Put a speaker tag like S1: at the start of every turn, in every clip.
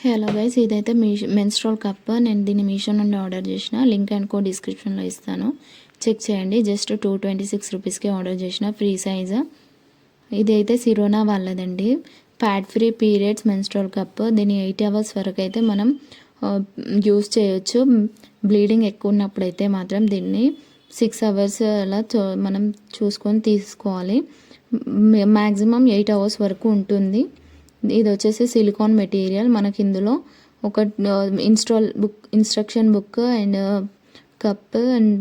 S1: Hello guys ఇదైతే మీ menstrual cup నేను దీన్ని మీషో నుండి ఆర్డర్ చేసిన. లింక్ అండ్ కోడ్ డిస్క్రిప్షన్లో ఇస్తాను. చెక్ చేయండి. జస్ట్ టూ ట్వంటీ సిక్స్ రూపీస్కి ఆర్డర్ చేసిన. ఫ్రీ సైజ్ ఇది అయితే Sirona వాళ్ళదండి. Pad free periods menstrual cup దీన్ని ఎయిట్ అవర్స్ వరకు అయితే మనం యూస్ చేయొచ్చు. బ్లీడింగ్ ఎక్కువ ఉన్నప్పుడు అయితే మాత్రం దీన్ని సిక్స్ అవర్స్ అలా మనం చూసుకొని తీసుకోవాలి. మ్యాక్సిమం ఎయిట్ అవర్స్ వరకు ఉంటుంది. ఇది వచ్చేసి సిలికాన్ మెటీరియల్. మనకి ఇందులో ఒక install book instruction book and cup and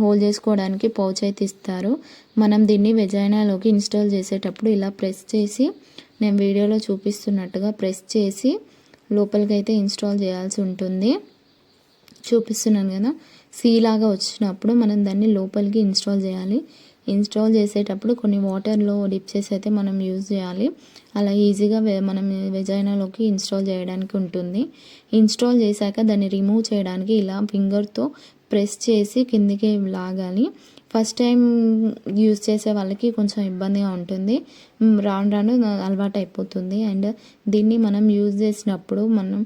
S1: hold చేసుకోవడానికి పౌచ్ అయితే ఇస్తారు. మనం దీన్ని వెజైనాలోకి ఇన్స్టాల్ చేసేటప్పుడు ఇలా ప్రెస్ చేసి నేను వీడియోలో చూపిస్తున్నట్టుగా ప్రెస్ చేసి లోపలికి అయితే ఇన్స్టాల్ చేయాల్సి ఉంటుంది. చూపిస్తున్నాను కదా సీ లాగా వచ్చినప్పుడు మనం దాన్ని లోపలికి ఇన్స్టాల్ చేయాలి. ఇన్స్టాల్ చేసేటప్పుడు కొన్ని వాటర్లో డిప్ చేసి అయితే మనం యూజ్ చేయాలి. అలా ఈజీగా మనం వెజైనాలోకి ఇన్స్టాల్ చేయడానికి ఉంటుంది. ఇన్స్టాల్ చేశాక దాన్ని రిమూవ్ చేయడానికి ఇలా ఫింగర్తో ప్రెస్ చేసి కిందికి లాగాలి. ఫస్ట్ టైం యూజ్ చేసే వాళ్ళకి కొంచెం ఇబ్బందిగా ఉంటుంది. రాను రాను అలవాటు అయిపోతుంది. అండ్ దీన్ని మనం యూజ్ చేసినప్పుడు మనం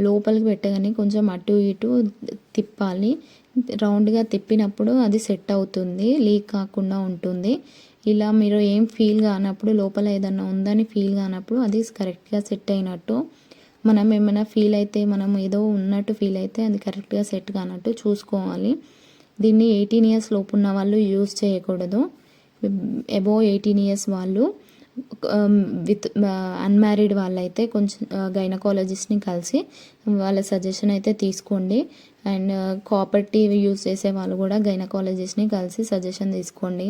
S1: లోపలికి పెట్టగానే కొంచెం అటు ఇటు తిప్పాలి. రౌండ్గా తిప్పినప్పుడు అది సెట్ అవుతుంది లీక్ కాకుండా ఉంటుంది. ఇలా మీరు ఏం ఫీల్ కానప్పుడు లోపల ఏదన్నా ఉందని ఫీల్ కానప్పుడు అది కరెక్ట్గా సెట్ అయినట్టు మనం ఏమైనా ఫీల్ అయితే మనం ఏదో ఉన్నట్టు ఫీల్ అయితే అది కరెక్ట్గా సెట్ కానట్టు చూసుకోవాలి. దీన్ని ఎయిటీన్ ఇయర్స్ లోపు ఉన్న వాళ్ళు యూజ్ చేయకూడదు. అబో ఎయిటీన్ ఇయర్స్ వాళ్ళు Um, విత్ అన్మ్యారీడ్ uh, వాళ్ళైతే కొంచెం uh, గైనకాలజిస్ట్ని కలిసి వాళ్ళ సజెషన్ అయితే తీసుకోండి. అండ్ కాపర్ టీవీ యూస్ చేసే వాళ్ళు కూడా గైనకాలజిస్ట్ని కలిసి సజెషన్ తీసుకోండి.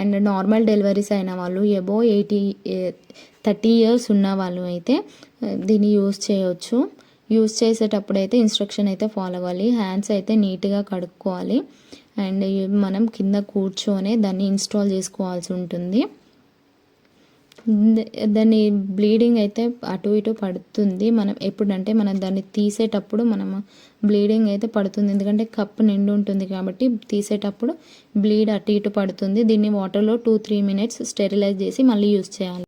S1: అండ్ నార్మల్ డెలివరీస్ అయిన వాళ్ళు ఎబో ఎయిటీ థర్టీ ఇయర్స్ ఉన్న వాళ్ళు అయితే uh, దీన్ని యూస్ చేయవచ్చు యూస్ చేసేటప్పుడు అయితే ఇన్స్ట్రక్షన్ అయితే ఫాలో అవ్వాలి. హ్యాండ్స్ అయితే నీట్గా కడుక్కోవాలి. అండ్ మనం కింద కూర్చొని దాన్ని ఇన్స్టాల్ చేసుకోవాల్సి ఉంటుంది. దాన్ని బ్లీడింగ్ అయితే అటు ఇటు పడుతుంది. మనం ఎప్పుడంటే మనం దాన్ని తీసేటప్పుడు మనం బ్లీడింగ్ అయితే పడుతుంది. ఎందుకంటే కప్ నిండు ఉంటుంది కాబట్టి తీసేటప్పుడు బ్లీడ్ అటు ఇటు పడుతుంది. దీన్ని వాటర్లో టూ త్రీ మినిట్స్ స్టెరిలైజ్ చేసి మళ్ళీ యూస్ చేయాలి.